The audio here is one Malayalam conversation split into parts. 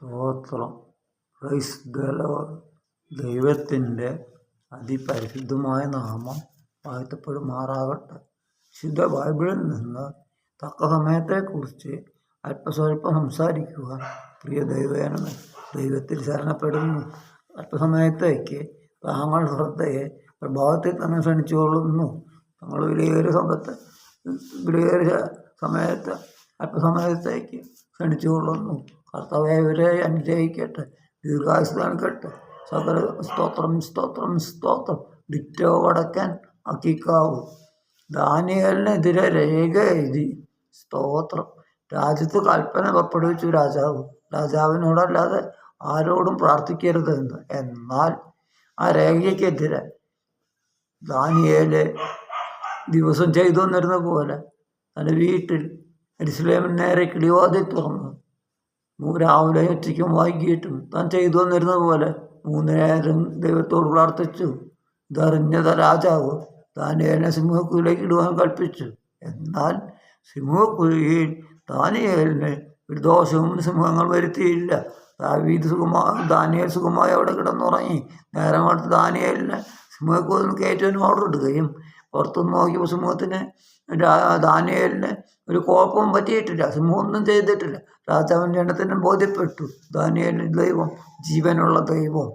സ്തോത്രം. പ്രൈസ് ദൈവത്തിന്റെ അതിപരിശുദ്ധമായ നാമം വാഴ്ത്തപ്പെടുമാറാകട്ടെ വിശുദ്ധ ബൈബിളിൽ നിന്ന് തക്ക സമയത്തെക്കുറിച്ച് അല്പസ്വല്പം സംസാരിക്കുവാൻ പ്രിയ ദൈവേനമേ ദൈവത്തിൽ ശരണപ്പെടുന്നു. അല്പസമയത്തേക്ക് താങ്കൾ ശ്രദ്ധയെ പ്രഭാവത്തിൽ തന്നെ ക്ഷണിച്ചുകൊള്ളുന്നു. തങ്ങൾ വിലയേറിയ സമ്പത്ത് വിലയേറിയ സമയത്ത് അല്പസമയത്തേക്ക് ക്ഷണിച്ചുകൊള്ളുന്നു. കർത്താവെ ഇവരെ അനുഗ്രഹിക്കട്ടെ. ദീർഘായുസ് നൽകട്ടെ സകല സ്തോത്രം സ്തോത്രം സ്തോത്രം. ഡിറ്റോ വടക്കൻ അക്കിക്കാവു. ദാനിയലിനെതിരെ രേഖ എഴുതി സ്തോത്രം. രാജ്യത്ത് കൽപ്പന പുറപ്പെടുവിച്ചു രാജാവ്. രാജാവിനോടല്ലാതെ ആരോടും പ്രാർത്ഥിക്കരുത് എന്ന്. എന്നാൽ ആ രേഖയ്ക്കെതിരെ ദാനിയേൽ ദിവസം ചെയ്തു വന്നിരുന്ന പോലെ തന്റെ വീട്ടിൽ എരുസലേമിന് നേരെ കിളിവാതിൽ തുറന്നു. രാവിലെ ഉച്ചയ്ക്കും വൈകിട്ടും താൻ ചെയ്തു വന്നിരുന്നത് പോലെ മൂന്ന് നേരം ദൈവത്തോട് പ്രാർത്ഥിച്ചു. ഇതറിഞ്ഞത രാജാവ് താൻ ഏനെ സിംഹക്കുയിലേക്ക് ഇടുവാൻ കൽപ്പിച്ചു. എന്നാൽ സിംഹക്കുഴിയിൽ ദാനിയേലിന് ഒരു ദോഷവും സിംഹങ്ങൾ വരുത്തിയില്ല. ദാവീദ് സുഖമായി ദാനിയേൽ സുഖമായി അവിടെ കിടന്നുറങ്ങി. നേരം അടുത്ത് ദാനിയേലിനെ സിംഹക്കുയിൽ കയറ്റുവാൻ ഓർഡർ ഇടുകയും പുറത്തുനിന്ന് നോക്കിയപ്പോൾ സിംഹത്തിന് ദാനിയലിന് ഒരു കുഴപ്പവും പറ്റിയിട്ടില്ല. സിംഹം ഒന്നും ചെയ്തിട്ടില്ല. രാജാവിന്റെ എണ്ണത്തിന് ബോധ്യപ്പെട്ടു. ദാനിയേലിന് ദൈവം ജീവനുള്ള ദൈവം.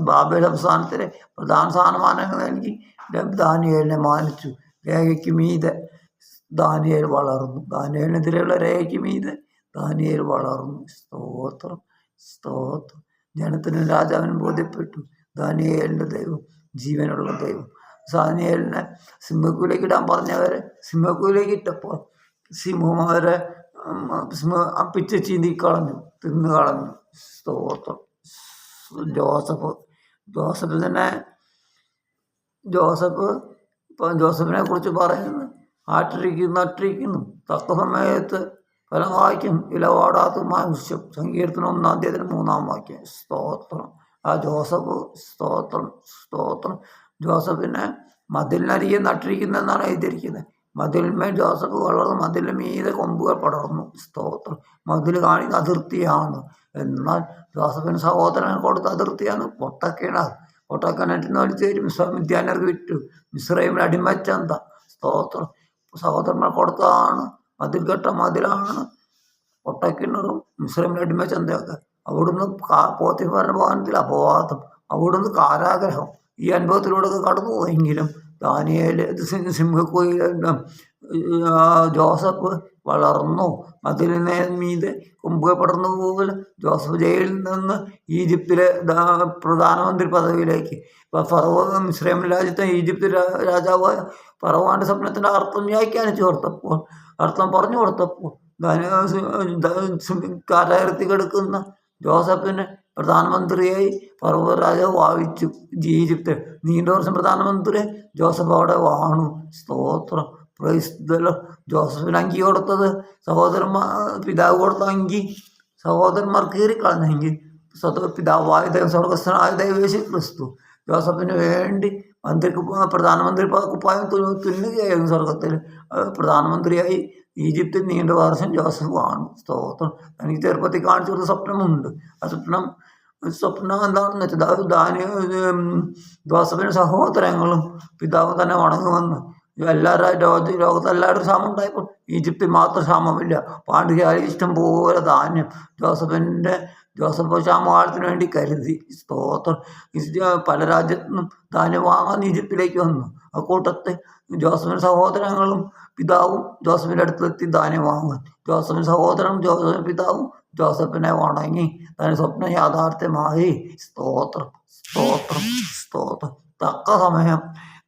ബാബേൽ സംസ്ഥാനത്തിലെ പ്രധാന സ്ഥാനമാനങ്ങൾ നൽകി ദാനിയേലിനെ മാനിച്ചു. രേഖയ്ക്ക് മീതെ ദാനിയേൽ വളർന്നു. ദാനിയേലിനെതിരെയുള്ള രേഖയ്ക്ക് മീതെ ദാനിയേൽ വളർന്നു. സ്തോത്രം സ്തോത്രം. ജനത്തിനും രാജാവിനും ബോധ്യപ്പെട്ടു. ദാനിയേലിന്റെ ദൈവം ജീവനുള്ള ദൈവം. സാധനേലിനെ സിംഹക്കൂലേക്ക് ഇടാൻ പറഞ്ഞവരെ സിംഹക്കൂലേക്ക് ഇട്ടപ്പോൾ സിംഹം അവരെ പിച്ച് ചീന്തി കളഞ്ഞു തിന്നു കളഞ്ഞു. സ്തോത്രം. ജോസഫ്. ജോസഫ് തന്നെ ജോസഫ് ഇപ്പം ജോസഫിനെ കുറിച്ച് പറയുന്നു. ആട്ടിരിക്കുന്നു നട്ടിരിക്കുന്നു. തക്ക സമയത്ത് ഫലം വായിക്കും ഇലവാടാത്ത മനുഷ്യം സങ്കീർത്തനം ഒന്നാം തീയതി മൂന്നാം വാക്യം. സ്തോത്രം. ആ ജോസഫ് സ്തോത്രം സ്തോത്രം. ജോസഫിനെ മതിലിനരികെ നട്ടിരിക്കുന്നതെന്നാണ് എഴുതിയിരിക്കുന്നത്. മതിലിന്മേൽ ജോസഫ് വളർന്ന് മതിലിന് മീതെ കൊമ്പുകൾ പടർന്നു. സ്തോത്രം. മതിൽ കാണിക്കുന്ന അതിർത്തിയാണ്. എന്നാൽ ജോസഫിന് സഹോദരൻ കൊടുത്ത അതിർത്തിയാണ് പൊട്ടക്കിണർ പൊട്ടക്കിണറ്റിൽ നിന്ന് വലിച്ചു തരും വിശ്വവിദ്യാനർക്ക് വിറ്റു. മിശ്രൈമിൽ അടിമച്ചന്ത. സ്തോത്രം. സഹോദരന്മാർ കൊടുത്തതാണ്. മതിൽ കെട്ട മതിലാണ് പൊട്ടക്കിണറും മിശ്രമിൽ അടിമച്ചന്തയൊക്കെ. അവിടുന്ന് പോത്തിഫാറിന്റെ ഭവനത്തിൽ അപവാദം അവിടുന്ന് കാരാഗ്രഹം. ഈ അനുഭവത്തിലൂടെ കടന്നു പോയെങ്കിലും ദാനിയേൽ സിംഹക്കോയിൽ ജോസഫ് വളർന്നു. മതിലിനെ മീതെ കൊമ്പുകൾ പടർന്നു ജോസഫ് ജയിലിൽ നിന്ന് ഈജിപ്തിലെ പ്രധാനമന്ത്രി പദവിയിലേക്ക്. ഫറവോ മിശ്രൈം രാജ്യത്തെ ഈജിപ്ത് രാജാവ് ഫറവോന്റെ സ്വപ്നത്തിന്റെ അർത്ഥം വ്യാഖ്യാനിച്ചു കൊടുത്തപ്പോൾ അർത്ഥം പറഞ്ഞു കൊടുത്തപ്പോൾ കാരായിരത്തി കിടക്കുന്ന ജോസഫിനെ പ്രധാനമന്ത്രിയായി പർവത രാജാവ് വാഴിച്ചു ഈജിപ്ത്. നീണ്ട വർഷം പ്രധാനമന്ത്രി. ജോസഫ് അവിടെ വാണു. സ്തോത്രം. പ്രൈസ്തലോ ജോസഫിന് അങ്കി കൊടുത്തത് സഹോദരന്മാർ പിതാവ് കൊടുത്ത അങ്കി. സഹോദരന്മാർ കീറിക്കളഞ്ഞെങ്കിൽ സ്വത പിതാവായ ദൈവം സ്വർഗസ്ഥനായ ദൈവേശു ക്രിസ്തു ജോസഫിന് വേണ്ടി മന്ത്രി കുപ്പ- പ്രധാനമന്ത്രി കുപ്പായം തുന്നുകയായിരുന്നു സ്വർഗത്തിൽ പ്രധാനമന്ത്രിയായി ഈജിപ്തിൽ നീണ്ട വർഷം ജോസഫ് ആണ് സ്തോത്രം. എനിക്ക് ചെറുപ്പത്തിൽ കാണിച്ചൊരു സ്വപ്നമുണ്ട്. ആ സ്വപ്നം സ്വപ്നം എന്താണെന്ന് വെച്ചാൽ ദാനി ജോസഫിന്റെ സഹോദരങ്ങളും പിതാവും തന്നെ വണങ്ങുമെന്ന് എല്ലാവരും ലോക ലോകത്ത് എല്ലാവരും ക്ഷാമം ഉണ്ടായപ്പോൾ ഈജിപ്തിൽ മാത്രം ക്ഷാമമില്ല. പാണ്ഡ്യാലി ഇഷ്ടം പോലെ ധാന്യം. ജോസഫിന്റെ ജോസഫ് ക്ഷാമകാലത്തിന് വേണ്ടി കരുതി. സ്തോത്രം. ഇസ് പല രാജ്യത്തു നിന്നും ധാന്യം വാങ്ങാൻ ഈജിപ്തിലേക്ക് വന്നു. അക്കൂട്ടത്തെ ജോസഫിന്റെ സഹോദരങ്ങളും പിതാവും ജോസഫിന്റെ അടുത്തെത്തി ധാന്യം വാങ്ങാൻ ജോസഫിന്റെ സഹോദരനും ജോസഫിന്റെ പിതാവും ജോസഫിനെ വണങ്ങി. തന്റെ സ്വപ്നം യാഥാർത്ഥ്യമായി. സ്തോത്രം. സ്തോത്രം. സ്തോത്രം. തക്ക സമയം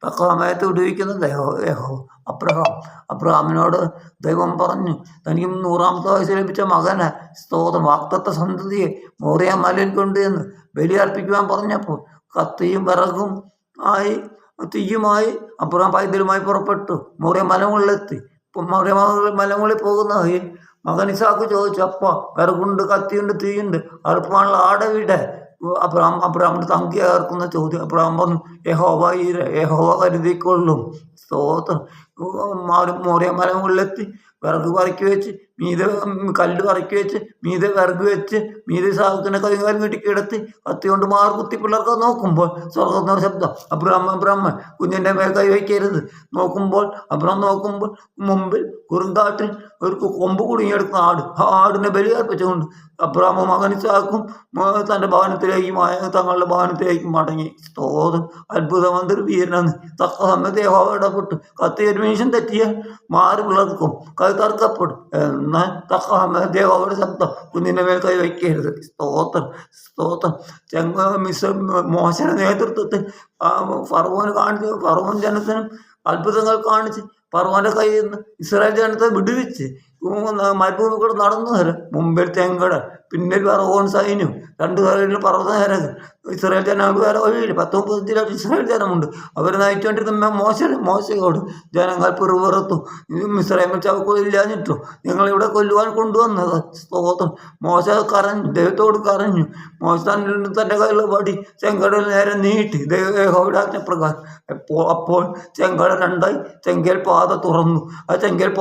തക്ക വിടുവിക്കുന്നത് ദേഹോ യഹോ അബ്രഹാം അബ്രഹാമിനോട് ദൈവം പറഞ്ഞു തനിക്ക് നൂറാമത്തെ വയസ്സ് ലഭിച്ച മകനെ സ്തോത്രം വാക്തത്വ സന്തതിയെ മോറിയ മലയിൽ കൊണ്ടുവന്ന് ബലിയർപ്പിക്കുവാൻ പറഞ്ഞപ്പോൾ കത്തിയും വിറകും ആയി തീയുമായി അബ്രഹാം പൈതലുമായി പുറപ്പെട്ടു. മോറിയ മലമുകളിലെത്തി മോറിയ മല- മലമുകളിൽ പോകുന്ന മകൻ ഇസാക്ക് ചോദിച്ചു അപ്പ വിറകുണ്ട് കത്തിയുണ്ട് തീയുണ്ട് അടുപ്പാണുള്ള ആടെ വീടെ അബ്രഹാം അബ്രഹാമിന്റെ തങ്കി ചോദ്യം. പറഞ്ഞു യഹോവ ഈ യഹോവ കരുതിക്കൊള്ളും. സ്തോത്രം. മാറി മോറിയ മലമുകളിലെത്തി വിറക് പറക്കി വെച്ച് മീതെ കല്ല് പറക്കി വെച്ച് മീതെ വിറക് വെച്ച് മീതെ കൈ കൈകാലം കെട്ടി കിടത്തി കത്തി കൊണ്ട് മാറി കുത്തി പിള്ളേർക്ക് നോക്കുമ്പോൾ സ്വർഗത്തിന് ഒരു ശബ്ദം. അബ്രഹ്മ ബ്രഹ്മ കുഞ്ഞിന്റെ മേൽ കൈ വയ്ക്കരുത്. നോക്കുമ്പോൾ അബ്രഹം നോക്കുമ്പോൾ മുമ്പിൽ കുറുങ്കാട്ടിൽ ഒരു കൊമ്പ് കുടുങ്ങിയെടുക്കുന്ന ആട്. ആ ആടിനെ ബലിയർപ്പിച്ചുകൊണ്ട് അബ്രാഹ്മ മകൻ ഇസാക്കും തന്റെ ഭവനത്തിലേക്ക് തങ്ങളുടെ ഭവനത്തിലേക്ക് മടങ്ങി. സ്തോത്രം. അത്ഭുതമന്ത്രി വീരനാണ്. തക്ക സമയത്ത് യഹോവ ഇടപെട്ടു കത്തി ഒരു മനുഷ്യൻ തെറ്റിയാൽ മാറി പിളർക്കും കൈ തർക്കപ്പെടും. എന്നാൽ തക്ക സമയത്ത് യഹോവയുടെ ശബ്ദം. കുഞ്ഞിന്റെ മേൽ കൈ വയ്ക്കരുത്. സ്തോത്രം സ്തോത്രം. ചെങ്ക മിസ് മോശയുടെ നേതൃത്വത്തിൽ ഫറവോന് കാണിച്ച് ഫറവോൻ ജനത്തിനും അത്ഭുതങ്ങൾ കാണിച്ച് ഫറവോന്റെ കയ്യിൽ നിന്ന് ഇസ്രായേൽ ജനത്തെ വിടുവിച്ച് മരുഭൂമി കൂടെ നടന്നു നേരം മുമ്പിൽ തെങ്കട പിന്നിൽ പറവോൺ സൈന്യം രണ്ട് സൈഡിൽ പർവത നേരം ഇസ്രായേൽ ജനങ്ങൾക്ക് വേറെ വഴിയില്ല. പത്ത് മുപ്പത്തഞ്ച് ലക്ഷം ഇസ്രായേൽ ജനമുണ്ട്. അവർ നയിച്ചുകൊണ്ടിരുന്ന മോശ മോശയോട് ജനങ്ങൾ പിറുപിറുത്തു. ഇസ്രായേൽ ചവക്കില്ലാഞ്ഞിട്ടു നിങ്ങളിവിടെ കൊല്ലുവാൻ കൊണ്ടുവന്നത്. സ്തോത്രം. മോശ കരഞ്ഞു. ദൈവത്തോട് കരഞ്ഞു. മോശ തന്റെ കയ്യിൽ വടി ചെങ്കടൽ നേരെ നീട്ടി. ദൈവ പ്രകാരം അപ്പോൾ ചെങ്കട രണ്ടായി. ചെങ്കൽ പാത തുറന്നു. ആ ചെങ്കൽ പാത